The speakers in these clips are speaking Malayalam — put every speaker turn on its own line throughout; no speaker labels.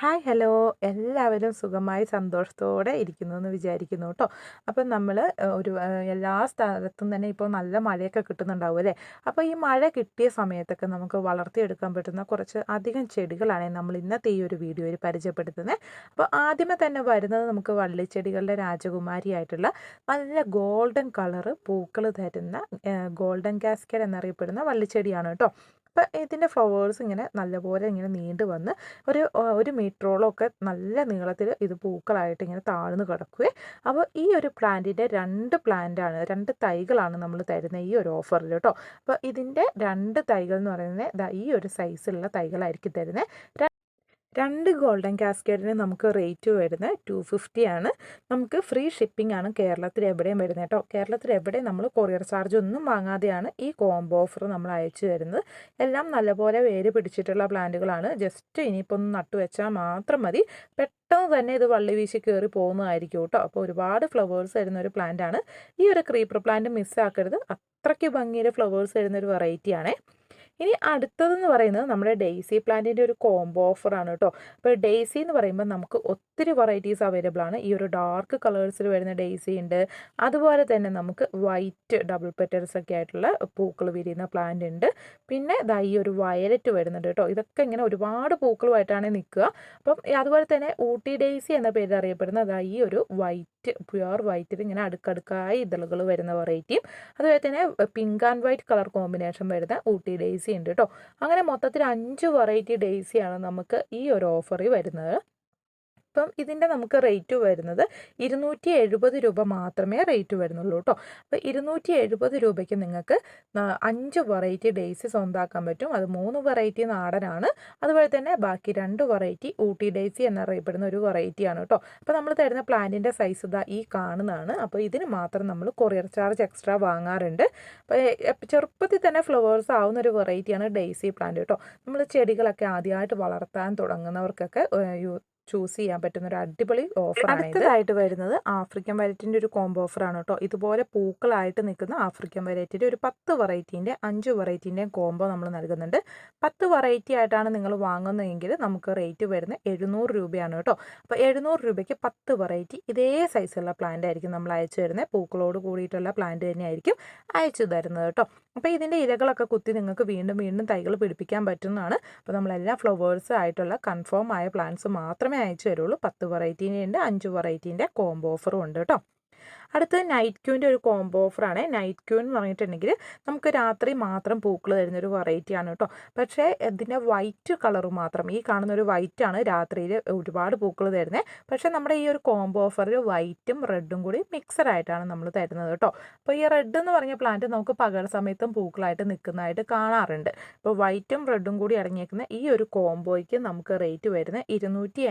Hi hello. എല്ലാവരും സുഖമായി സന്തോഷത്തോടെ ഇരിക്കുന്നു എന്ന് വിചാരിക്കുന്നു കേട്ടോ. അപ്പം നമ്മൾ ഒരു എല്ലാ സ്ഥലത്തും തന്നെ ഇപ്പോൾ നല്ല മഴയൊക്കെ കിട്ടുന്നുണ്ടാവും അല്ലേ? അപ്പോൾ ഈ മഴ കിട്ടിയ സമയത്തൊക്കെ നമുക്ക് വളർത്തിയെടുക്കാൻ പറ്റുന്ന കുറച്ച് അധികം ചെടികളാണ് നമ്മൾ ഇന്നത്തെ ഈ ഒരു വീഡിയോയിൽ പരിചയപ്പെടുത്തുന്നത് അപ്പോൾ ആദ്യമേ തന്നെ വരുന്നത് നമുക്ക് വള്ളിച്ചെടികളുടെ രാജകുമാരിയായിട്ടുള്ള നല്ല ഗോൾഡൻ കളറ് പൂക്കൾ തരുന്ന ഗോൾഡൻ കാസ്കേഡ് എന്നറിയപ്പെടുന്ന വള്ളിച്ചെടിയാണ് കേട്ടോ. അപ്പോൾ ഇതിന്റെ ഫ്ലവേഴ്സ് ഇങ്ങനെ നല്ലപോലെ ഇങ്ങനെ നീണ്ടു വന്ന് ഒരു ഒരു മീറ്ററോളം ഒക്കെ നല്ല നീളത്തിൽ ഇത് പൂക്കളായിട്ട് ഇങ്ങനെ താഴ്ന്നു കിടക്കുകയെ അപ്പോൾ ഈ ഒരു പ്ലാന്റിന്റെ രണ്ട് പ്ലാന്റാണ് രണ്ട് തൈകളാണ് നമ്മൾ തരുന്നത് ഈ ഒരു ഓഫറിൽ കേട്ടോ. അപ്പോൾ ഇതിന്റെ രണ്ട് തൈകൾ എന്ന് പറയുന്നത് ഈ ഒരു സൈസിലുള്ള തൈകളായിരിക്കും തരുന്നത് രണ്ട് ഗോൾഡൻ കാസ്കേഡിന് നമുക്ക് റേറ്റ് വരുന്നത് ടു ഫിഫ്റ്റി ആണ്. നമുക്ക് ഫ്രീ ഷിപ്പിംഗ് ആണ് കേരളത്തിൽ എവിടെയും വരുന്നത് കേട്ടോ. കേരളത്തിൽ എവിടെയും നമ്മൾ കൊറിയർ ചാർജ് ഒന്നും വാങ്ങാതെയാണ് ഈ കോംബോ ഓഫർ നമ്മൾ അയച്ചു തരുന്നത്. എല്ലാം നല്ലപോലെ വേര് പിടിച്ചിട്ടുള്ള പ്ലാന്റുകളാണ്. ജസ്റ്റ് ഇനിയിപ്പോൾ ഒന്ന് നട്ടുവെച്ചാൽ മാത്രം മതി. പെട്ടെന്ന് തന്നെ ഇത് വള്ളി വീശി കയറി പോകുന്നതായിരിക്കും കേട്ടോ. അപ്പോൾ ഒരുപാട് ഫ്ലവേഴ്സ് തരുന്ന ഒരു പ്ലാന്റ് ആണ്. ഈ ഒരു ക്രീപ്പർ പ്ലാന്റ് മിസ്സാക്കരുത് അത്രയ്ക്ക് ഭംഗിയിൽ ഫ്ലവേഴ്സ് തരുന്ന ഒരു വെറൈറ്റിയാണേ ഇനി അടുത്തതെന്ന് പറയുന്നത് നമ്മുടെ ഡെയ്സി പ്ലാന്റിന്റെ ഒരു കോംബോ ഓഫറാണ് കേട്ടോ. അപ്പോൾ ഡെയ്സി എന്ന് പറയുമ്പോൾ നമുക്ക് ഒത്തിരി വെറൈറ്റീസ് അവൈലബിൾ ആണ്. ഈ ഒരു ഡാർക്ക് കളേഴ്സിൽ വരുന്ന ഡെയ്സി ഉണ്ട്. അതുപോലെ തന്നെ നമുക്ക് വൈറ്റ് ഡബിൾ പെറ്റൽസ് ഒക്കെ ആയിട്ടുള്ള പൂക്കൾ വിരിയുന്ന പ്ലാന്റ് ഉണ്ട്. പിന്നെ ദാ ഈ ഒരു വയലറ്റ് വരുന്നുണ്ട് കേട്ടോ. ഇതൊക്കെ ഇങ്ങനെ ഒരുപാട് പൂക്കളുമായിട്ടാണ് നിൽക്കുക. അപ്പം അതുപോലെ തന്നെ ഊട്ടി ഡെയ്സി എന്ന പേരിൽ അറിയപ്പെടുന്ന ദാ ഈ ഒരു വൈറ്റ് പ്യുവർ വൈറ്റിൽ ഇങ്ങനെ അടുക്കടുക്കായി ഇതളുകൾ വരുന്ന വെറൈറ്റിയും അതുപോലെ തന്നെ pink and white colour combination വരുന്ന ഊട്ടി ഡെയ്സി ഉണ്ട് കേട്ടോ അങ്ങനെ മൊത്തത്തിൽ അഞ്ച് വെറൈറ്റി ഡെയ്സിയാണ് നമുക്ക് ഈ ഒരു ഓഫറിൽ വരുന്നത്. ഇപ്പം ഇതിന്റെ നമുക്ക് റേറ്റ് വരുന്നത് ഇരുന്നൂറ്റി എഴുപത് രൂപ മാത്രമേ റേറ്റ് വരുന്നുള്ളൂ കേട്ടോ. അപ്പോൾ ഇരുന്നൂറ്റി എഴുപത് രൂപയ്ക്ക് നിങ്ങൾക്ക് അഞ്ച് വെറൈറ്റി ഡേയ്സ് സ്വന്തമാക്കാൻ പറ്റും. അത് മൂന്ന് വെറൈറ്റി നാടനാണ്. അതുപോലെ തന്നെ ബാക്കി രണ്ട് വെറൈറ്റി ഊട്ടി ഡേയ്സി എന്നറിയപ്പെടുന്ന ഒരു വെറൈറ്റിയാണ് കേട്ടോ. അപ്പോൾ നമ്മൾ തരുന്ന പ്ലാന്റിന്റെ സൈസ് ഇതാ ഈ കാണുന്നതാണ്. അപ്പോൾ ഇതിന് മാത്രം നമ്മൾ കൊറിയർ ചാർജ് എക്സ്ട്രാ വാങ്ങാറുണ്ട്. ചെറുപ്പത്തിൽ തന്നെ ഫ്ലവേഴ്സ് ആവുന്ന ഒരു വെറൈറ്റിയാണ് ഡേയ്സി പ്ലാന്റ് കേട്ടോ. നമ്മൾ ചെടികളൊക്കെ ആദ്യമായിട്ട് വളർത്താൻ തുടങ്ങുന്നവർക്കൊക്കെ ചൂസ് ചെയ്യാൻ പറ്റുന്ന ഒരു അടിപൊളി ഓഫറാണ് അടുത്തതായിട്ട് വരുന്നത് ആഫ്രിക്കൻ വെറൈറ്റിന്റെ ഒരു കോംബോ ഓഫർ ആണ് കേട്ടോ. ഇതുപോലെ പൂക്കളായിട്ട് നിൽക്കുന്ന ആഫ്രിക്കൻ വെറൈറ്റിന്റെ ഒരു പത്ത് വെറൈറ്റിന്റെ അഞ്ച് വെറൈറ്റീന്റെയും കോംബോ നമ്മൾ നൽകുന്നുണ്ട്. പത്ത് വെറൈറ്റി ആയിട്ടാണ് നിങ്ങൾ വാങ്ങുന്നതെങ്കിൽ നമുക്ക് റേറ്റ് വരുന്നത് എഴുന്നൂറ് രൂപയാണ് കേട്ടോ. അപ്പോൾ എഴുന്നൂറ് രൂപയ്ക്ക് പത്ത് വെറൈറ്റി ഇതേ സൈസുള്ള പ്ലാന്റ് ആയിരിക്കും നമ്മൾ അയച്ചു തരുന്നത്. പൂക്കളോട് കൂടിയിട്ടുള്ള പ്ലാന്റ് തന്നെയായിരിക്കും അയച്ചു തരുന്നത് കേട്ടോ. അപ്പോൾ ഇതിന്റെ ഇലകളൊക്കെ കുത്തി നിങ്ങൾക്ക് വീണ്ടും വീണ്ടും തൈകൾ പിടിപ്പിക്കാൻ പറ്റുന്നതാണ്. അപ്പോൾ നമ്മളെല്ലാ ഫ്ലവേഴ്സ് ആയിട്ടുള്ള കൺഫേം ആയ പ്ലാന്റ്സ് മാത്രമേ അയച്ചു തരുള്ളൂ. പത്ത് വെറൈറ്റീന്റെ ഉണ്ട് അഞ്ച് വെറൈറ്റീന്റെ കോംബോ ഓഫറും ഉണ്ട് കേട്ടോ. അടുത്തത് നൈറ്റ് ക്യൂവിന്റെ ഒരു കോംബോ ഓഫറാണ് നൈറ്റ് ക്യൂ എന്ന് പറഞ്ഞിട്ടുണ്ടെങ്കിൽ നമുക്ക് രാത്രി മാത്രം പൂക്കൾ തരുന്നൊരു വെറൈറ്റിയാണ് കേട്ടോ. പക്ഷേ ഇതിന്റെ വൈറ്റ് കളർ മാത്രം ഈ കാണുന്ന ഒരു വൈറ്റ് ആണ് രാത്രിയിൽ ഒരുപാട് പൂക്കൾ തരുന്നത് പക്ഷേ നമ്മുടെ ഈ ഒരു കോംബോ ഓഫറിൽ വൈറ്റും റെഡും കൂടി മിക്സഡ് ആയിട്ടാണ് നമ്മൾ തരുന്നത് കേട്ടോ. അപ്പോൾ ഈ റെഡ് എന്ന് പറഞ്ഞ പ്ലാന്റ് നമുക്ക് പകൽ സമയത്തും പൂക്കളായിട്ട് നിൽക്കുന്നതായിട്ട് കാണാറുണ്ട്. അപ്പോൾ വൈറ്റും റെഡും കൂടി അടങ്ങിയേക്കുന്ന ഈ ഒരു കോംബോയ്ക്ക് നമുക്ക് റേറ്റ് വരുന്നത് ഇരുന്നൂറ്റി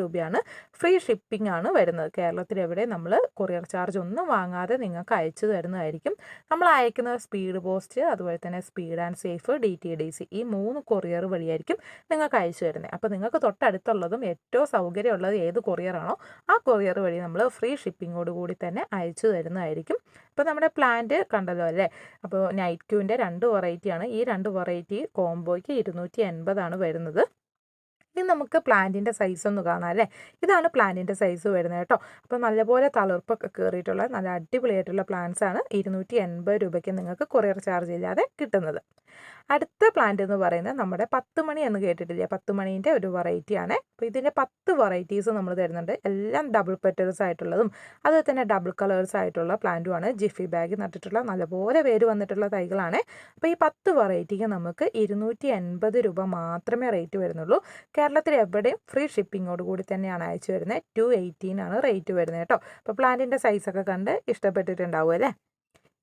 രൂപയാണ്. ഫ്രീ ഷിപ്പിംഗ് ആണ് വരുന്നത്. കേരളത്തിൽ എവിടെ നമ്മൾ കൊറിയർ ചാർജ് ഒന്നും വാങ്ങാതെ നിങ്ങൾക്ക് അയച്ചു തരുന്നതായിരിക്കും. നമ്മൾ അയക്കുന്ന സ്പീഡ് പോസ്റ്റ് അതുപോലെ തന്നെ speed and safe D T D C ഈ മൂന്ന് കൊറിയർ വഴിയായിരിക്കും നിങ്ങൾക്ക് അയച്ചു തരുന്നത്. അപ്പോൾ നിങ്ങൾക്ക് തൊട്ടടുത്തുള്ളതും ഏറ്റവും സൗകര്യമുള്ളത് ഏത് കൊറിയറാണോ ആ കൊറിയർ വഴി നമ്മൾ ഫ്രീ ഷിപ്പിങ്ങോട് കൂടി തന്നെ അയച്ചു തരുന്നതായിരിക്കും. അപ്പോൾ നമ്മുടെ പ്ലാന്റ് കണ്ടല്ലോ അല്ലേ? അപ്പോൾ നൈറ്റ് ക്യൂവിന്റെ രണ്ട് വെറൈറ്റിയാണ്. ഈ രണ്ട് വെറൈറ്റി കോംബോയ്ക്ക് ഇരുന്നൂറ്റി എൺപതാണ് വരുന്നത്. ഇനി നമുക്ക് പ്ലാന്റിന്റെ സൈസ് ഒന്ന് കാണാം അല്ലേ? ഇതാണ് പ്ലാന്റിന്റെ സൈസ് വരുന്നത് കേട്ടോ. അപ്പോൾ നല്ലപോലെ തളർപ്പൊക്കെ കയറിയിട്ടുള്ള നല്ല അടിപൊളിയായിട്ടുള്ള പ്ലാന്റ്സ് ആണ് ഇരുന്നൂറ്റി എൺപത് രൂപയ്ക്ക് നിങ്ങൾക്ക് കൊറിയർ ചാർജ് ഇല്ലാതെ കിട്ടുന്നത്. അടുത്ത പ്ലാന്റ് എന്ന് പറയുന്നത് നമ്മുടെ പത്ത് മണി എന്ന് കേട്ടിട്ടില്ലേ? പത്ത് മണീന്റെ ഒരു വെറൈറ്റിയാണ് അപ്പോൾ ഇതിന്റെ പത്ത് വെറൈറ്റീസ് നമ്മൾ തരുന്നുണ്ട്. എല്ലാം ഡബിൾ പെറ്റേഴ്സ് ആയിട്ടുള്ളതും അതുപോലെ തന്നെ ഡബിൾ കളേഴ്സ് ആയിട്ടുള്ള പ്ലാന്റുമാണ് ജിഫി ബാഗ് നട്ടിട്ടുള്ള നല്ലപോലെ പേര് വന്നിട്ടുള്ള തൈകളാണ്. അപ്പോൾ ഈ പത്ത് വെറൈറ്റിക്ക് നമുക്ക് ഇരുന്നൂറ്റി രൂപ മാത്രമേ റേറ്റ് വരുന്നുള്ളൂ. കേരളത്തിൽ എവിടെയും ഫ്രീ ഷിപ്പിങ്ങോട് കൂടി തന്നെയാണ് അയച്ചു വരുന്നത്. ടു എയ്റ്റീൻ ആണ് റേറ്റ് വരുന്നത് കേട്ടോ. അപ്പോൾ പ്ലാന്റിന്റെ സൈസൊക്കെ കണ്ട് ഇഷ്ടപ്പെട്ടിട്ടുണ്ടാവും അല്ലേ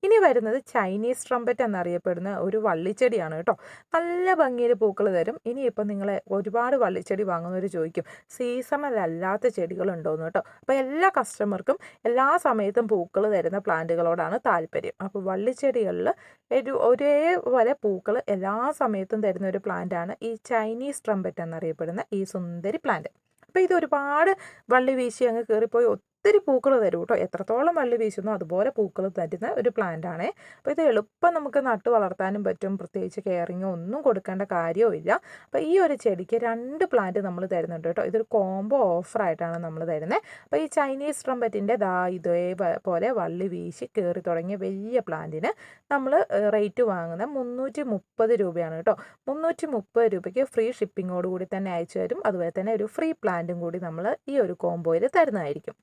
ഇനി വരുന്നത് ചൈനീസ് ട്രംപറ്റ് എന്നറിയപ്പെടുന്ന ഒരു വള്ളിച്ചെടിയാണ് കേട്ടോ. നല്ല ഭംഗിയിൽ പൂക്കൾ തരും. ഇനിയിപ്പോൾ നിങ്ങൾ ഒരുപാട് വള്ളിച്ചെടി വാങ്ങുന്നവർ ചോദിക്കും സീസണൽ അല്ലാത്ത ചെടികളുണ്ടോയെന്ന് കേട്ടോ. അപ്പോൾ എല്ലാ കസ്റ്റമർക്കും എല്ലാ സമയത്തും പൂക്കൾ തരുന്ന പ്ലാന്റുകളോടാണ് താല്പര്യം. അപ്പോൾ വള്ളിച്ചെടികളിൽ ഒരു ഒരേപോലെ പൂക്കൾ എല്ലാ സമയത്തും തരുന്ന ഒരു പ്ലാന്റാണ് ഈ ചൈനീസ് ട്രംപറ്റ് എന്നറിയപ്പെടുന്ന ഈ സുന്ദരി പ്ലാന്റ്. അപ്പോൾ ഇത് ഒരുപാട് വള്ളി വീശി അങ്ങ് കയറിപ്പോയി ഒത്തിരി പൂക്കൾ തരും കേട്ടോ. എത്രത്തോളം വള്ളി വീശുന്നു അതുപോലെ പൂക്കൾ തരുന്ന ഒരു പ്ലാന്റ് ആണേ. അപ്പോൾ ഇത് എളുപ്പം നമുക്ക് നട്ടു വളർത്താനും പറ്റും. പ്രത്യേകിച്ച് കെയറിങ്ങോ ഒന്നും കൊടുക്കേണ്ട കാര്യവും ഇല്ല. അപ്പോൾ ഈ ഒരു ചെടിക്ക് രണ്ട് പ്ലാന്റ് നമ്മൾ തരുന്നുണ്ട് കേട്ടോ. ഇതൊരു കോംബോ ഓഫറായിട്ടാണ് നമ്മൾ തരുന്നത് അപ്പോൾ ഈ ചൈനീസ് ട്രംപറ്റിന്റെ ദാ ഇതേപോലെ വള്ളി വീശി കയറി തുടങ്ങിയ വലിയ പ്ലാന്റിന് നമ്മൾ റേറ്റ് വാങ്ങുന്നത് മുന്നൂറ്റി മുപ്പത് രൂപയാണ് കേട്ടോ. മുന്നൂറ്റി മുപ്പത് രൂപയ്ക്ക് ഫ്രീ ഷിപ്പിങ്ങോട് കൂടി തന്നെ അയച്ചു തരും. അതുപോലെ തന്നെ ഒരു ഫ്രീ പ്ലാന്റും കൂടി നമ്മൾ ഈ ഒരു കോംബോയിൽ തരുന്നതായിരിക്കും.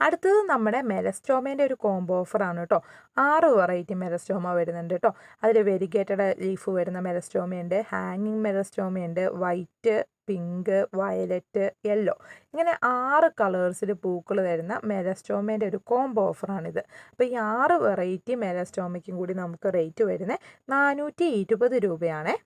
അടുത്തത് നമ്മുടെ മെലസ്റ്റോമേന്റെ ഒരു കോംബോ ഓഫറാണ് കേട്ടോ. ആറ് വെറൈറ്റി മെലസ്റ്റോമ വരുന്നുണ്ട് കേട്ടോ. അതിൽ വെരിഗേറ്റഡ് ലീഫ് വരുന്ന മെലസ്റ്റോമയുണ്ട് ഹാങ്ങിങ് മെലസ്റ്റോമയുണ്ട് വൈറ്റ് പിങ്ക് വയലറ്റ് യെല്ലോ ഇങ്ങനെ ആറ് കളേഴ്സിൽ പൂക്കൾ തരുന്ന മെലസ്റ്റോമേന്റെ ഒരു കോംബോ ഓഫറാണിത് അപ്പോൾ ഈ ആറ് വെറൈറ്റി മെലസ്റ്റോമയ്ക്കും കൂടി നമുക്ക് റേറ്റ് വരുന്നത് നാനൂറ്റി ഇരുപത് രൂപയാണേ.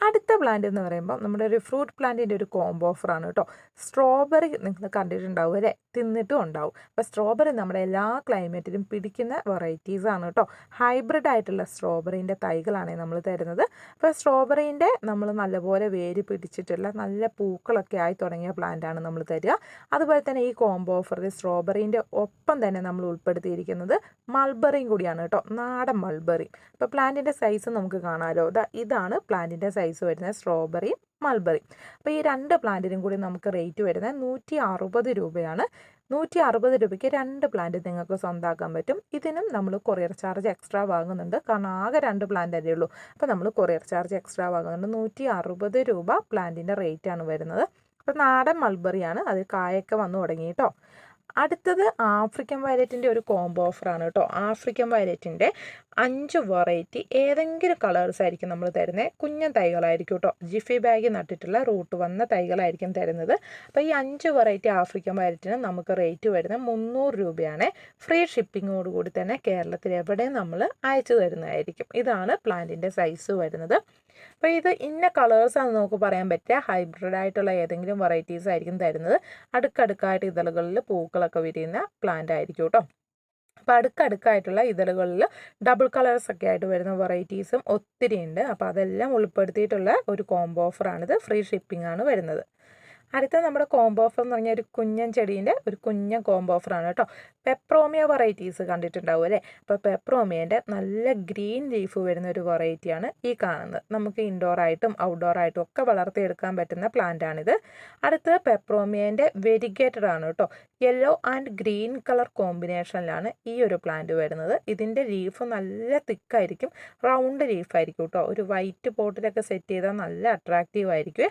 അടുത്ത പ്ലാന്റ് എന്ന് പറയുമ്പോൾ നമ്മുടെ ഒരു ഫ്രൂട്ട് പ്ലാന്റിന്റെ ഒരു കോംബോ ഓഫറാണ് കേട്ടോ സ്ട്രോബെറി നിങ്ങൾ കണ്ടിട്ടുണ്ടാവും അല്ലേ? തിന്നിട്ടും ഉണ്ടാവും. അപ്പോൾ സ്ട്രോബെറി നമ്മുടെ എല്ലാ ക്ലൈമറ്റിലും പിടിക്കുന്ന വെറൈറ്റീസ് ആണ് കേട്ടോ ഹൈബ്രിഡ് ആയിട്ടുള്ള സ്ട്രോബെറിന്റെ തൈകളാണ് നമ്മൾ തരുന്നത്. അപ്പോൾ സ്ട്രോബെറിന്റെ നമ്മൾ നല്ലപോലെ വേര് പിടിച്ചിട്ടുള്ള നല്ല പൂക്കളൊക്കെ ആയി തുടങ്ങിയ പ്ലാന്റാണ് നമ്മൾ തരിക. അതുപോലെ തന്നെ ഈ കോംബോ ഓഫറിൽ സ്ട്രോബെറിന്റെ ഒപ്പം തന്നെ നമ്മൾ ഉൾപ്പെടുത്തിയിരിക്കുന്നത് മൾബറിയും കൂടിയാണ് കേട്ടോ നാടൻ മൾബറി അപ്പോൾ പ്ലാന്റിന്റെ സൈസ് നമുക്ക് കാണാമല്ലോ ഇതാണ് പ്ലാന്റിന്റെ സൈസ് വരുന്നത് സ്ട്രോബെറി മൾബറി അപ്പോൾ ഈ രണ്ട് പ്ലാന്റിനും കൂടി നമുക്ക് റേറ്റ് വരുന്നത് നൂറ്റി അറുപത് രൂപയാണ്. നൂറ്റി അറുപത് രൂപയ്ക്ക് രണ്ട് പ്ലാന്റ് നിങ്ങൾക്ക് സ്വന്തമാക്കാൻ പറ്റും. ഇതിനും നമ്മൾ കൊറിയർ ചാർജ് എക്സ്ട്രാ വാങ്ങുന്നുണ്ട്. കാരണം ആകെ രണ്ട് പ്ലാന്റ് അല്ലേ ഉള്ളൂ. അപ്പോൾ നമ്മൾ കൊറിയർ ചാർജ് എക്സ്ട്രാ വാങ്ങുന്നുണ്ട്. നൂറ്റി അറുപത് രൂപ പ്ലാന്റിന്റെ റേറ്റാണ് വരുന്നത്. അപ്പോൾ നാടൻ മൾബറിയാണ് അത് കായൊക്കെ വന്നു തുടങ്ങി കേട്ടോ. അടുത്തത് ആഫ്രിക്കൻ വയലറ്റിന്റെ ഒരു കോംബോ ഓഫറാണ് കേട്ടോ. ആഫ്രിക്കൻ വയലറ്റിന്റെ അഞ്ച് വെറൈറ്റി ഏതെങ്കിലും കളേഴ്സ് ആയിരിക്കും നമ്മൾ തരുന്നത് കുഞ്ഞൻ തൈകളായിരിക്കും കേട്ടോ. ജിഫി ബാഗ് നട്ടിട്ടുള്ള റൂട്ട് വന്ന തൈകളായിരിക്കും തരുന്നത്. അപ്പോൾ ഈ അഞ്ച് വെറൈറ്റി ആഫ്രിക്കൻ വയലറ്റിന് നമുക്ക് റേറ്റ് വരുന്നത് മുന്നൂറ് രൂപയാണ്. ഫ്രീ ഷിപ്പിങ്ങോട് കൂടി തന്നെ കേരളത്തിൽ എവിടെ നമ്മൾ അയച്ചു തരുന്നതായിരിക്കും. ഇതാണ് പ്ലാന്റിന്റെ സൈസ് വരുന്നത്. അപ്പോൾ ഇത് ഇന്ന കളേഴ്സാണ് നമുക്ക് പറയാൻ പറ്റുക. ഹൈബ്രിഡ് ആയിട്ടുള്ള ഏതെങ്കിലും വെറൈറ്റീസ് ആയിരിക്കും തരുന്നത്. അടുക്കടുക്കായിട്ട് ഇതളുകളിൽ പൂക്കളൊക്കെ വിരിയുന്ന പ്ലാന്റ് ആയിരിക്കും കേട്ടോ അപ്പോൾ അടുക്കടുക്കായിട്ടുള്ള ഇതളുകളിൽ ഡബിൾ കളേഴ്സ് ഒക്കെ ആയിട്ട് വരുന്ന വെറൈറ്റീസും ഒത്തിരി ഉണ്ട് അപ്പോൾ അതെല്ലാം ഉൾപ്പെടുത്തിയിട്ടുള്ള ഒരു കോംബോ ഓഫറാണിത് ഫ്രീ ഷിപ്പിംഗ് ആണ് വരുന്നത്. അടുത്ത നമ്മുടെ കോംബോ ഓഫർ എന്ന് പറഞ്ഞാൽ ഒരു കുഞ്ഞൻ ചെടീന്റെ ഒരു കുഞ്ഞൻ കോംബോ ഓഫറാണ് കേട്ടോ. പെപ്രോമിയ വെറൈറ്റീസ് കണ്ടിട്ടുണ്ടാവും അല്ലേ? അപ്പോൾ പെപ്രോമിയന്റെ നല്ല ഗ്രീൻ ലീഫ് വരുന്ന ഒരു വെറൈറ്റിയാണ് ഈ കാണുന്നത്. നമുക്ക് ഇൻഡോർ ആയിട്ടും ഔട്ട്ഡോർ ആയിട്ടും ഒക്കെ വളർത്തിയെടുക്കാൻ പറ്റുന്ന പ്ലാന്റ് ആണിത്. അടുത്തത് പെപ്രോമിയന്റെ വെരിഗേറ്റഡ് ആണ് കേട്ടോ. യെല്ലോ ആൻഡ് ഗ്രീൻ കളർ കോമ്പിനേഷനിലാണ് ഈ ഒരു പ്ലാന്റ് വരുന്നത്. ഇതിന്റെ ലീഫ് നല്ല തിക്കായിരിക്കും റൗണ്ട് ലീഫായിരിക്കും കേട്ടോ. ഒരു വൈറ്റ് പോട്ടിലൊക്കെ സെറ്റ് ചെയ്താൽ നല്ല അട്രാക്റ്റീവ് ആയിരിക്കും.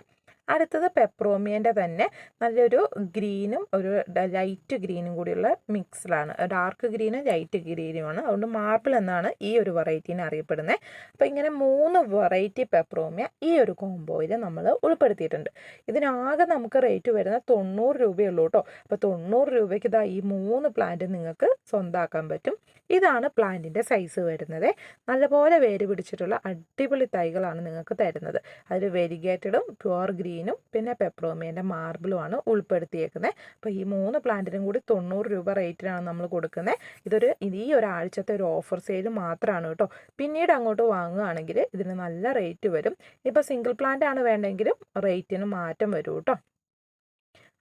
അടുത്തത് പെപ്രോമിയന്റെ തന്നെ നല്ലൊരു ഗ്രീനും ഒരു ലൈറ്റ് ഗ്രീനും കൂടിയുള്ള മിക്സിലാണ്. ഡാർക്ക് ഗ്രീനും ലൈറ്റ് ഗ്രീനുമാണ്. അതുകൊണ്ട് മാർബിൾ എന്നാണ് ഈ ഒരു വെറൈറ്റീനെ അറിയപ്പെടുന്നത്. അപ്പോൾ ഇങ്ങനെ മൂന്ന് വെറൈറ്റി പെപ്രോമിയ ഈ ഒരു കോംബോയിൽ നമ്മൾ ഉൾപ്പെടുത്തിയിട്ടുണ്ട്. ഇതിനാകെ നമുക്ക് റേറ്റ് വരുന്നത് തൊണ്ണൂറ് രൂപയുള്ളൂ കേട്ടോ. അപ്പോൾ തൊണ്ണൂറ് രൂപയ്ക്ക് ഇതാ ഈ മൂന്ന് പ്ലാന്റ് നിങ്ങൾക്ക് സ്വന്തമാക്കാൻ പറ്റും. ഇതാണ് പ്ലാന്റിന്റെ സൈസ് വരുന്നത്. നല്ലപോലെ വേര് പിടിച്ചിട്ടുള്ള അടിപൊളി തൈകളാണ് നിങ്ങൾക്ക് തരുന്നത്. അതിൽ വെരിഗേറ്റഡും പ്യുവർ ഗ്രീനും പിന്നെ പെപ്രോമിയന്റെ മാർബിളുമാണ് ഉൾപ്പെടുത്തിയേക്കുന്നത് അപ്പോൾ ഈ മൂന്ന് പ്ലാന്റിനും കൂടി തൊണ്ണൂറ് രൂപ റേറ്റിലാണ് നമ്മൾ കൊടുക്കുന്നത് ഇതൊരു ഈ ഒരാഴ്ചത്തെ ഒരു ഓഫർ സെയിൽ മാത്രമാണ് കേട്ടോ. പിന്നീട് അങ്ങോട്ട് വാങ്ങുകയാണെങ്കിൽ ഇതിന് നല്ല റേറ്റ് വരും. ഇപ്പോൾ സിംഗിൾ പ്ലാന്റ് ആണ് വേണ്ടെങ്കിലും റേറ്റിന് മാറ്റം വരും കേട്ടോ.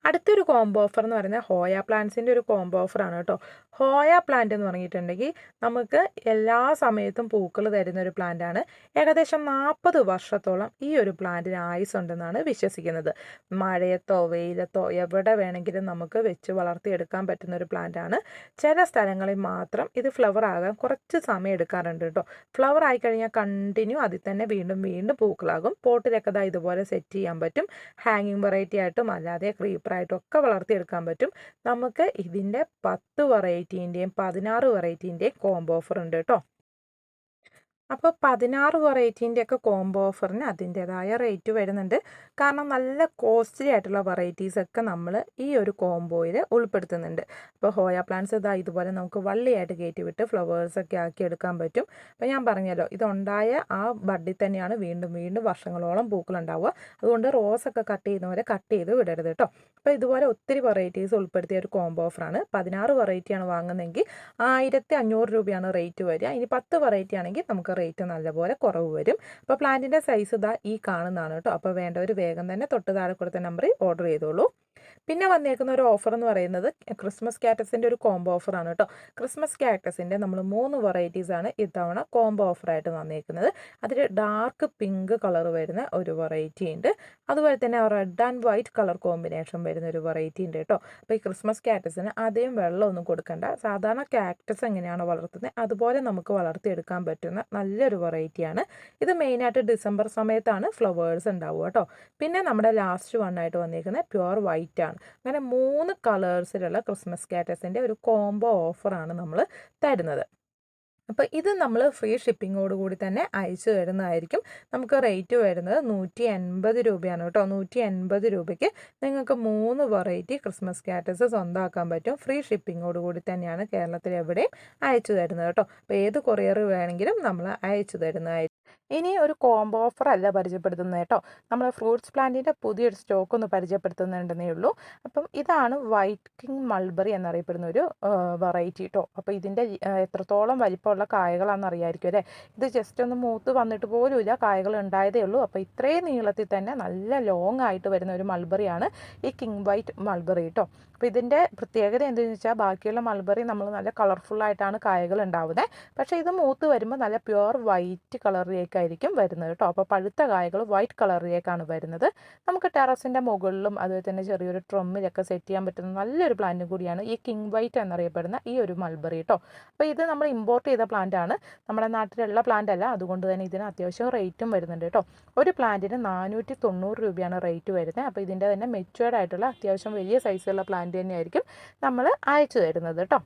അടുത്തൊരു കോംബോ ഓഫർ എന്ന് പറയുന്നത് ഹോയ പ്ലാന്റ്സിന്റെ ഒരു കോംബോ ഓഫറാണ് കേട്ടോ. ഹോയ പ്ലാന്റ് എന്ന് പറഞ്ഞിട്ടുണ്ടെങ്കിൽ നമുക്ക് എല്ലാ സമയത്തും പൂക്കൾ തരുന്ന ഒരു പ്ലാന്റാണ് ഏകദേശം നാൽപ്പത് വർഷത്തോളം ഈ ഒരു പ്ലാന്റിന് ആയുസ് ഉണ്ടെന്നാണ് വിശ്വസിക്കുന്നത്. മഴയത്തോ വെയിലത്തോ എവിടെ വേണമെങ്കിലും നമുക്ക് വെച്ച് വളർത്തിയെടുക്കാൻ പറ്റുന്ന ഒരു പ്ലാന്റാണ് ചില സ്ഥലങ്ങളിൽ മാത്രം ഇത് ഫ്ലവർ ആകാൻ കുറച്ച് സമയം എടുക്കാറുണ്ട് കേട്ടോ. ഫ്ലവർ ആയിക്കഴിഞ്ഞാൽ കണ്ടിന്യൂ അതിൽ തന്നെ വീണ്ടും വീണ്ടും പൂക്കളാകും. പോട്ടിലൊക്കെ ഇതുപോലെ സെറ്റ് ചെയ്യാൻ പറ്റും. ഹാങ്ങിങ് വെറൈറ്റി ആയിട്ടും അല്ലാതെ ക്രീപ്പറായിട്ടും ഒക്കെ വളർത്തിയെടുക്കാൻ പറ്റും. നമുക്ക് ഇതിന്റെ പത്ത് വെറൈറ്റീന്റെയും പതിനാറ് വെറൈറ്റീന്റെയും കോംബോ ഓഫർ ഉണ്ട് കേട്ടോ. അപ്പോൾ പതിനാറ് വെറൈറ്റീന്റെ ഒക്കെ കോംബോ ഓഫറിന് അതിന്റേതായ റേറ്റ് വരുന്നുണ്ട്. കാരണം നല്ല കോസ്റ്റ്ലി ആയിട്ടുള്ള വെറൈറ്റീസ് ഒക്കെ നമ്മൾ ഈ ഒരു കോംബോയിൽ ഉൾപ്പെടുത്തുന്നുണ്ട്. അപ്പോൾ ഹോയ പ്ലാന്റ്സ് ഇതാ ഇതുപോലെ നമുക്ക് വള്ളിയായിട്ട് കയറ്റി വിട്ട് ഫ്ലവേഴ്സൊക്കെ ആക്കി എടുക്കാൻ പറ്റും. അപ്പോൾ ഞാൻ പറഞ്ഞല്ലോ ഇതുണ്ടായ ആ ബഡിൽ തന്നെയാണ് വീണ്ടും വീണ്ടും വർഷങ്ങളോളം പൂക്കളുണ്ടാവുക. അതുകൊണ്ട് റോസ് ഒക്കെ കട്ട് ചെയ്യുന്നവരെ കട്ട് ചെയ്ത് വിടരുത് കേട്ടോ അപ്പോൾ ഇതുപോലെ ഒത്തിരി വെറൈറ്റീസ് ഉൾപ്പെടുത്തിയ ഒരു കോംബോ ഓഫറാണ് പതിനാറ് വെറൈറ്റിയാണ് വാങ്ങുന്നതെങ്കിൽ ആയിരത്തി അഞ്ഞൂറ് രൂപയാണ് റേറ്റ് വരിക. ഇനി പത്ത് വെറൈറ്റി ആണെങ്കിൽ നമുക്ക് റേറ്റ് നല്ലപോലെ കുറവ് വരും. അപ്പോൾ പ്ലാന്റിന്റെ സൈസ് ഇതാ ഈ കാണുന്നതാണ് കേട്ടോ. അപ്പോൾ വേണ്ടവർ വേഗം തന്നെ തൊട്ട് താഴെ കൊടുത്ത നമ്പറിൽ ഓർഡർ ചെയ്തോളൂ. പിന്നെ വന്നേക്കുന്ന ഒരു ഓഫർ എന്ന് പറയുന്നത് ക്രിസ്മസ് കാറ്റസിന്റെ ഒരു കോംബോ ഓഫറാണ് കേട്ടോ. ക്രിസ്മസ് കാറ്റസിന്റെ നമ്മൾ മൂന്ന് വെറൈറ്റീസാണ് ഇത്തവണ കോംബോ ഓഫറായിട്ട് വന്നേക്കുന്നത്. അതിൽ ഡാർക്ക് പിങ്ക് കളർ വരുന്ന ഒരു വെറൈറ്റി ഉണ്ട്. അതുപോലെ തന്നെ red and white colour combination വരുന്ന ഒരു വെറൈറ്റി ഉണ്ട് കേട്ടോ. അപ്പോൾ ഈ ക്രിസ്മസ് കാറ്റസിന് അധികം വെള്ളമൊന്നും കൊടുക്കണ്ട. സാധാരണ കാക്ടസ് എങ്ങനെയാണ് വളർത്തുന്നത് അതുപോലെ നമുക്ക് വളർത്തിയെടുക്കാൻ പറ്റുന്ന നല്ലൊരു വെറൈറ്റിയാണ് ഇത് മെയിനായിട്ട് ഡിസംബർ സമയത്താണ് ഫ്ലവേഴ്സ് ഉണ്ടാവുക കേട്ടോ. പിന്നെ നമ്മുടെ ലാസ്റ്റ് വൺ ആയിട്ട് വന്നിരിക്കുന്നത് പ്യുവർ വൈറ്റ് ആണ്. അങ്ങനെ മൂന്ന് കളേഴ്സിലുള്ള ക്രിസ്മസ് കാറ്റസിന്റെ ഒരു കോംബോ ഓഫറാണ് നമ്മൾ തരുന്നത്. അപ്പോൾ ഇത് നമ്മൾ ഫ്രീ ഷിപ്പിങ്ങോട് കൂടി തന്നെ അയച്ചു തരുന്നതായിരിക്കും. നമുക്ക് റേറ്റ് വരുന്നത് നൂറ്റി എൺപത് രൂപയാണ് കേട്ടോ. നൂറ്റി എൺപത് രൂപയ്ക്ക് നിങ്ങൾക്ക് മൂന്ന് വെറൈറ്റി ക്രിസ്മസ് കാറ്റസ് സ്വന്തമാക്കാൻ പറ്റും. ഫ്രീ ഷിപ്പിങ്ങോട് കൂടി തന്നെയാണ് കേരളത്തിൽ എവിടെയും അയച്ചു തരുന്നത് കേട്ടോ. അപ്പോൾ ഏത് കൊറിയർ വേണമെങ്കിലും നമ്മൾ അയച്ചു തരുന്നതായിരിക്കും ഇനി ഒരു കോംബോ ഓഫർ അല്ല പരിചയപ്പെടുത്തുന്നത് കേട്ടോ. നമ്മൾ ഫ്രൂട്ട്സ് പ്ലാന്റിന്റെ പുതിയൊരു സ്റ്റോക്ക് ഒന്ന് പരിചയപ്പെടുത്തുന്നുണ്ടെന്നേ ഉള്ളൂ. അപ്പം ഇതാണ് വൈറ്റ് കിങ് മൾബറി എന്നറിയപ്പെടുന്ന ഒരു വെറൈറ്റി കേട്ടോ അപ്പോൾ ഇതിന്റെ എത്രത്തോളം വലിപ്പമുള്ള കായകളാണെന്ന് അറിയായിരിക്കും അല്ലേ? ഇത് ജസ്റ്റ് ഒന്ന് മൂത്ത് വന്നിട്ട് പോലുമില്ല കായകൾ ഉണ്ടായതേ ഉള്ളൂ. അപ്പോൾ ഇത്രയും നീളത്തിൽ തന്നെ നല്ല ലോങ് ആയിട്ട് വരുന്ന ഒരു മൾബറിയാണ് ഈ കിങ് വൈറ്റ് മൾബറി കേട്ടോ അപ്പോൾ ഇതിന്റെ പ്രത്യേകത എന്താണെന്ന് വെച്ചാൽ ബാക്കിയുള്ള മൾബറി നമ്മൾ നല്ല കളർഫുള്ളായിട്ടാണ് കായകൾ ഉണ്ടാവുന്നത് പക്ഷേ ഇത് മൂത്ത് വരുമ്പോൾ നല്ല പ്യുവർ വൈറ്റ് കളറിലേക്കായിരിക്കും വരുന്നത് കേട്ടോ. അപ്പോൾ പഴുത്ത കായകൾ വൈറ്റ് കളറിലേക്കാണ് വരുന്നത്. നമുക്ക് ടെറസിന്റെ മുകളിലും അതുപോലെ തന്നെ ചെറിയൊരു ട്രമ്മിലൊക്കെ സെറ്റ് ചെയ്യാൻ പറ്റുന്ന നല്ലൊരു പ്ലാന്റ് കൂടിയാണ് ഈ കിങ് വൈറ്റ് എന്നറിയപ്പെടുന്ന ഈ ഒരു മൾബറി കേട്ടോ അപ്പോൾ ഇത് നമ്മൾ ഇമ്പോർട്ട് ചെയ്ത പ്ലാന്റ് ആണ്. നമ്മുടെ നാട്ടിലുള്ള പ്ലാന്റ് അല്ല. അതുകൊണ്ട് തന്നെ ഇതിന് അത്യാവശ്യം റേറ്റും വരുന്നുണ്ട് കേട്ടോ. ഒരു പ്ലാന്റിന് നാനൂറ്റി തൊണ്ണൂറ് രൂപയാണ് റേറ്റ് വരുന്നത്. അപ്പോൾ ഇതിന്റെ തന്നെ മെച്ചുവേർഡ് ആയിട്ടുള്ള അത്യാവശ്യം വലിയ സൈസുള്ള പ്ലാന്റ് തന്നെയായിരിക്കും നമ്മൾ അയച്ചു തരുന്നത് കേട്ടോ.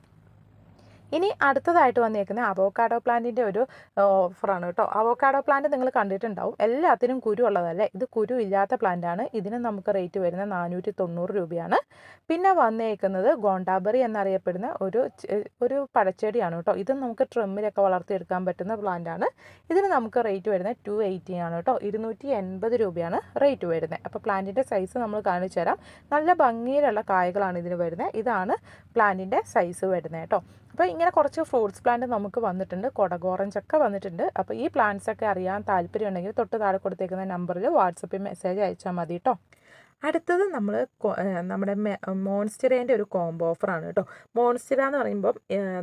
ഇനി അടുത്തതായിട്ട് വന്നേക്കുന്ന അവോക്കാഡോ പ്ലാന്റിന്റെ ഒരു ഓഫറാണ് കേട്ടോ. അവോക്കാഡോ പ്ലാന്റ് നിങ്ങൾ കണ്ടിട്ടുണ്ടാവും. എല്ലാത്തിനും കുരു ഉള്ളതല്ലേ? ഇത് കുരു ഇല്ലാത്ത പ്ലാന്റാണ് ഇതിന് നമുക്ക് റേറ്റ് വരുന്നത് നാനൂറ്റി തൊണ്ണൂറ് രൂപയാണ്. പിന്നെ വന്നേക്കുന്നത് ഗോണ്ടാബറി എന്നറിയപ്പെടുന്ന ഒരു ഒരു പഴച്ചെടിയാണ് കേട്ടോ. ഇത് നമുക്ക് ട്രിമ്മിലൊക്കെ വളർത്തിയെടുക്കാൻ പറ്റുന്ന പ്ലാന്റാണ് ഇതിന് നമുക്ക് റേറ്റ് വരുന്നത് ടു എയ്റ്റി ആണ് കേട്ടോ. ഇരുന്നൂറ്റി എൺപത് രൂപയാണ് റേറ്റ് വരുന്നത്. അപ്പോൾ പ്ലാന്റിന്റെ സൈസ് നമ്മൾ കാണിച്ചു തരാം നല്ല ഭംഗിയിലുള്ള കായകളാണ് ഇതിന് വരുന്നത്. ഇതാണ് പ്ലാന്റിന്റെ സൈസ് വരുന്നത് കേട്ടോ. അപ്പോൾ ഇങ്ങനെ കുറച്ച് ഫ്രൂട്ട്സ് പ്ലാന്റ് നമുക്ക് വന്നിട്ടുണ്ട്. കൊടകോറഞ്ചൊക്കെ വന്നിട്ടുണ്ട്. അപ്പോൾ ഈ പ്ലാന്റ്സ് ഒക്കെ അറിയാൻ താല്പര്യമുണ്ടെങ്കിൽ തൊട്ട് താഴെ കൊടുത്തേക്കുന്ന നമ്പറിൽ വാട്സപ്പിൽ മെസ്സേജ് അയച്ചാൽ മതി കേട്ടോ അടുത്തത് നമ്മൾ നമ്മുടെ മോൺസ്റ്ററേന്റെ ഒരു കോംബോ ആണ് കേട്ടോ മോൺസ്റ്ററ എന്ന് പറയുമ്പോൾ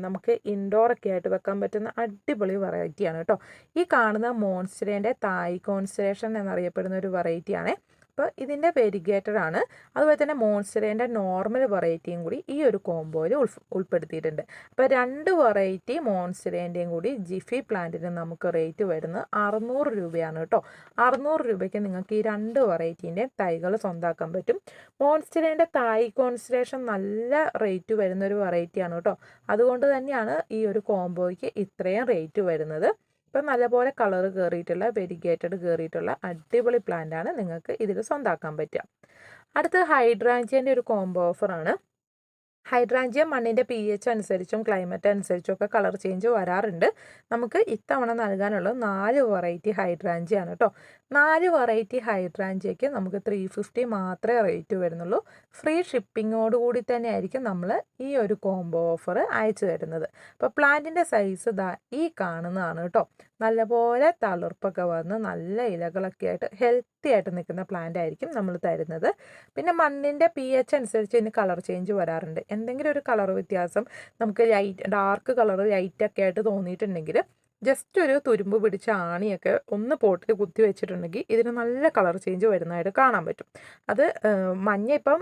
നമുക്ക് ഇൻഡോറൊക്കെ ആയിട്ട് വെക്കാൻ പറ്റുന്ന അടിപൊളി വെറൈറ്റിയാണ് കേട്ടോ ഈ കാണുന്ന മോൺസ്റ്ററേന്റെ തായ് കോൺസ്റ്ററേഷൻ എന്നറിയപ്പെടുന്ന ഒരു വെറൈറ്റിയാണ് അപ്പോൾ ഇതിന്റെ വെരിഗേറ്റഡ് ആണ് അതുപോലെ തന്നെ മോൺസ്റ്ററേന്റെ നോർമൽ വെറൈറ്റിയും കൂടി ഈ ഒരു കോംബോയിൽ ഉൾ ഉൾപ്പെടുത്തിയിട്ടുണ്ട്. അപ്പോൾ രണ്ട് വെറൈറ്റി മോൺസ്റ്ററേന്റെയും കൂടി ജിഫി പ്ലാന്റിന് നമുക്ക് റേറ്റ് വരുന്നത് അറുന്നൂറ് രൂപയാണ് കേട്ടോ. അറുന്നൂറ് രൂപയ്ക്ക് നിങ്ങൾക്ക് ഈ രണ്ട് വെറൈറ്റീന്റെ തൈകൾ സ്വന്താക്കാൻ പറ്റും. മോൺസ്റ്ററേന്റെ തായ് കോൺസ്റ്ററേഷൻ നല്ല റേറ്റ് വരുന്ന ഒരു വെറൈറ്റിയാണ് കേട്ടോ. അതുകൊണ്ട് തന്നെയാണ് ഈ ഒരു കോംബോയ്ക്ക് ഇത്രയും റേറ്റ് വരുന്നത്. ഇപ്പം നല്ലപോലെ കളർ കയറിയിട്ടുള്ള വെരിഗേറ്റഡ് കയറിയിട്ടുള്ള അടിപൊളി പ്ലാന്റ് ആണ് നിങ്ങൾക്ക് ഇതിൽ സ്വന്താക്കാൻ പറ്റുക. അടുത്ത് ഹൈഡ്രാഞ്ചിയന്റെ ഒരു കോംബോ ഓഫറാണ് ഹൈഡ്രാഞ്ചിയ മണ്ണിന്റെ പി എച്ച് അനുസരിച്ചും ക്ലൈമറ്റ് അനുസരിച്ചും ഒക്കെ കളർ ചേഞ്ച് വരാറുണ്ട്. നമുക്ക് ഇത്തവണ നൽകാനുള്ള നാല് വെറൈറ്റി ഹൈഡ്രാഞ്ചിയാണ് കേട്ടോ നാല് വെറൈറ്റി ഹൈഡ്രാഞ്ചിയയ്ക്ക് നമുക്ക് ത്രീ ഫിഫ്റ്റി മാത്രമേ റേറ്റ് വരുന്നുള്ളൂ. ഫ്രീ ഷിപ്പിങ്ങോട് കൂടി തന്നെ ആയിരിക്കും നമ്മൾ ഈ ഒരു കോംബോ ഓഫർ അയച്ചു തരുന്നത്. അപ്പോൾ പ്ലാന്റിന്റെ സൈസ് ദാ ഈ കാണുന്നതാണ് കേട്ടോ നല്ലപോലെ തളിർപ്പൊക്കെ വന്ന് നല്ല ഇലകളൊക്കെ ആയിട്ട് ഹെൽത്തി ആയിട്ട് നിൽക്കുന്ന പ്ലാന്റ് ആയിരിക്കും നമ്മൾ തരുന്നത്. പിന്നെ മണ്ണിന്റെ പി എച്ച് അനുസരിച്ച് ഇതിന് കളർ ചേഞ്ച് വരാറുണ്ട്. എന്തെങ്കിലും ഒരു കളർ വ്യത്യാസം നമുക്ക് ലൈറ്റ് ഡാർക്ക് കളർ ലൈറ്റൊക്കെ ആയിട്ട് തോന്നിയിട്ടുണ്ടെങ്കിൽ ജസ്റ്റ് ഒരു തുരുമ്പ് പിടിച്ച ആണിയൊക്കെ ഒന്ന് പോട്ടിൽ കുത്തി വെച്ചിട്ടുണ്ടെങ്കിൽ ഇതിന് നല്ല കളർ ചേഞ്ച് വരുന്നതായിട്ട് കാണാൻ പറ്റും. അത് മഞ്ഞ ഇപ്പം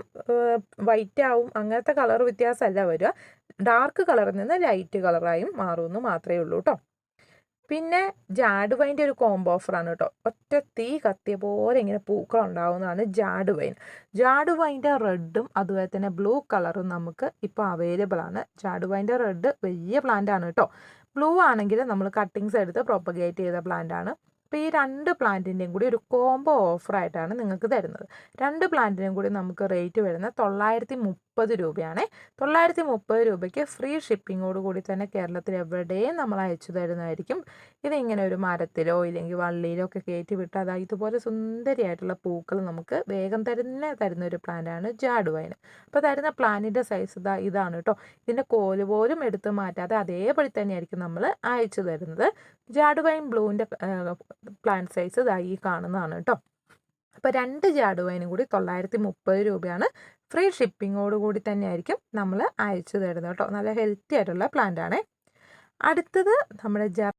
വൈറ്റ് ആവും. അങ്ങനത്തെ കളർ വ്യത്യാസമല്ല വരിക. ഡാർക്ക് കളറിൽ നിന്ന് ലൈറ്റ് കളറായും മാറുമെന്ന് മാത്രമേ ഉള്ളൂ കേട്ടോ പിന്നെ ജാഡ് വൈന്റെ ഒരു കോംബോ ഓഫറാണ് കേട്ടോ. ഒറ്റ തീ കത്തിയ പോലെ ഇങ്ങനെ പൂക്കൾ ഉണ്ടാവുന്നതാണ് ജാഡ് വൈൻ ജാഡ് വൈന്റെ റെഡും അതുപോലെ തന്നെ ബ്ലൂ കളറും നമുക്ക് ഇപ്പോൾ അവൈലബിൾ ആണ്. ജാഡ് വൈന്റെ റെഡ് വലിയ പ്ലാന്റ് ആണ് കേട്ടോ. ബ്ലൂ ആണെങ്കിൽ നമ്മൾ കട്ടിങ്സ് എടുത്ത് പ്രൊപ്പഗേറ്റ് ചെയ്ത പ്ലാന്റ് ആണ്. അപ്പോൾ ഈ രണ്ട് പ്ലാന്റിന്റെയും കൂടി ഒരു കോംബോ ഓഫറായിട്ടാണ് നിങ്ങൾക്ക് തരുന്നത്. രണ്ട് പ്ലാന്റിനും കൂടി നമുക്ക് റേറ്റ് വരുന്നത് തൊള്ളായിരത്തി മുപ്പത് രൂപയാണ്. തൊള്ളായിരത്തി മുപ്പത് രൂപയ്ക്ക് ഫ്രീ ഷിപ്പിങ്ങോട് കൂടി തന്നെ കേരളത്തിൽ എവിടെയും നമ്മൾ അയച്ചു തരുന്നതായിരിക്കും. ഇതിങ്ങനെ ഒരു മരത്തിലോ ഇല്ലെങ്കിൽ വള്ളിയിലോ ഒക്കെ കയറ്റി വിട്ട് അതാ ഇതുപോലെ സുന്ദരിയായിട്ടുള്ള പൂക്കൾ നമുക്ക് വേഗം തന്നെ തരുന്ന ഒരു പ്ലാന്റാണ് ജാഡുവൈന് അപ്പോൾ തരുന്ന പ്ലാന്റിന്റെ സൈസ് ഇതാ ഇതാണ് കേട്ടോ ഇതിന്റെ കോൽ പോലും എടുത്ത് മാറ്റാതെ അതേപടി തന്നെയായിരിക്കും നമ്മൾ അയച്ചു തരുന്നത്. ജാഡുവൈൻ ബ്ലൂവിന്റെ പ്ലാന്റ് സൈസ് ഇതാ ഈ കാണുന്നതാണ് കേട്ടോ അപ്പോൾ രണ്ട് ജാഡുവൈനും കൂടി തൊള്ളായിരത്തി മുപ്പത് രൂപയാണ് ഫ്രീ ഷിപ്പിങ്ങോട് കൂടി തന്നെയായിരിക്കും നമ്മൾ അയച്ചു തരുന്നത് കേട്ടോ നല്ല ഹെൽത്തി ആയിട്ടുള്ള പ്ലാന്റ് ആണേ. അടുത്തത് നമ്മുടെ ജ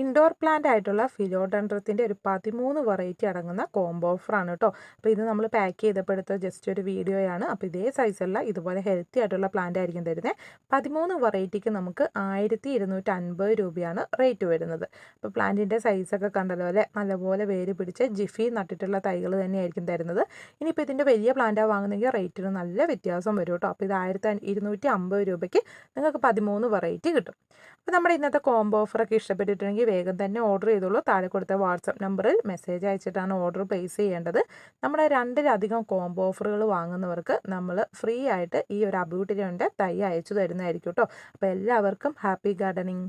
ഇൻഡോർ പ്ലാന്റ് ആയിട്ടുള്ള ഫിലോഡൻഡ്രത്തിന്റെ ഒരു പതിമൂന്ന് വെറൈറ്റി അടങ്ങുന്ന കോംബോ ഓഫറാണ് കേട്ടോ അപ്പോൾ ഇത് നമ്മൾ പാക്ക് ചെയ്തപ്പോഴത്തെ ജസ്റ്റ് ഒരു വീഡിയോയാണ് അപ്പോൾ ഇതേ സൈസുള്ള ഇതുപോലെ ഹെൽത്തി ആയിട്ടുള്ള പ്ലാന്റ് ആയിരിക്കും തരുന്നത് പതിമൂന്ന് വെറൈറ്റിക്ക് നമുക്ക് ആയിരത്തി ഇരുന്നൂറ്റി അൻപത് രൂപയാണ് റേറ്റ് വരുന്നത്. അപ്പോൾ പ്ലാന്റിന്റെ സൈസൊക്കെ കണ്ടല്ലോ അല്ലേ? നല്ലപോലെ വേര് പിടിച്ച് ജിഫി നട്ടിട്ടുള്ള തൈകൾ തന്നെയായിരിക്കും തരുന്നത്. ഇനിയിപ്പോൾ ഇതിന്റെ വലിയ പ്ലാന്റാണ് വാങ്ങുന്നെങ്കിൽ റേറ്റിന് നല്ല വ്യത്യാസം വരും കേട്ടോ അപ്പോൾ ഇത് ആയിരത്തി ഇരുന്നൂറ്റി അമ്പത് രൂപയ്ക്ക് നിങ്ങൾക്ക് പതിമൂന്ന് വെറൈറ്റി കിട്ടും. അപ്പോൾ നമ്മുടെ ഇന്നത്തെ കോംബോ ഓഫറൊക്കെ ഇഷ്ടപ്പെട്ടിട്ടുണ്ടെങ്കിൽ വേഗം തന്നെ ഓർഡർ ചെയ്തോളൂ. താഴെ കൊടുത്ത വാട്സപ്പ് നമ്പറിൽ മെസ്സേജ് അയച്ചിട്ടാണ് ഓർഡർ പ്ലേസ് ചെയ്യേണ്ടത്. നമ്മുടെ രണ്ടിലധികം കോംബോ ഓഫറുകൾ വാങ്ങുന്നവർക്ക് നമ്മൾ ഫ്രീ ആയിട്ട് ഈ ഒരു അബ്യൂട്ടിലുണ്ട് തൈ അയച്ചു തരുന്നതായിരിക്കും കേട്ടോ അപ്പോൾ എല്ലാവർക്കും ഹാപ്പി ഗാർഡനിങ്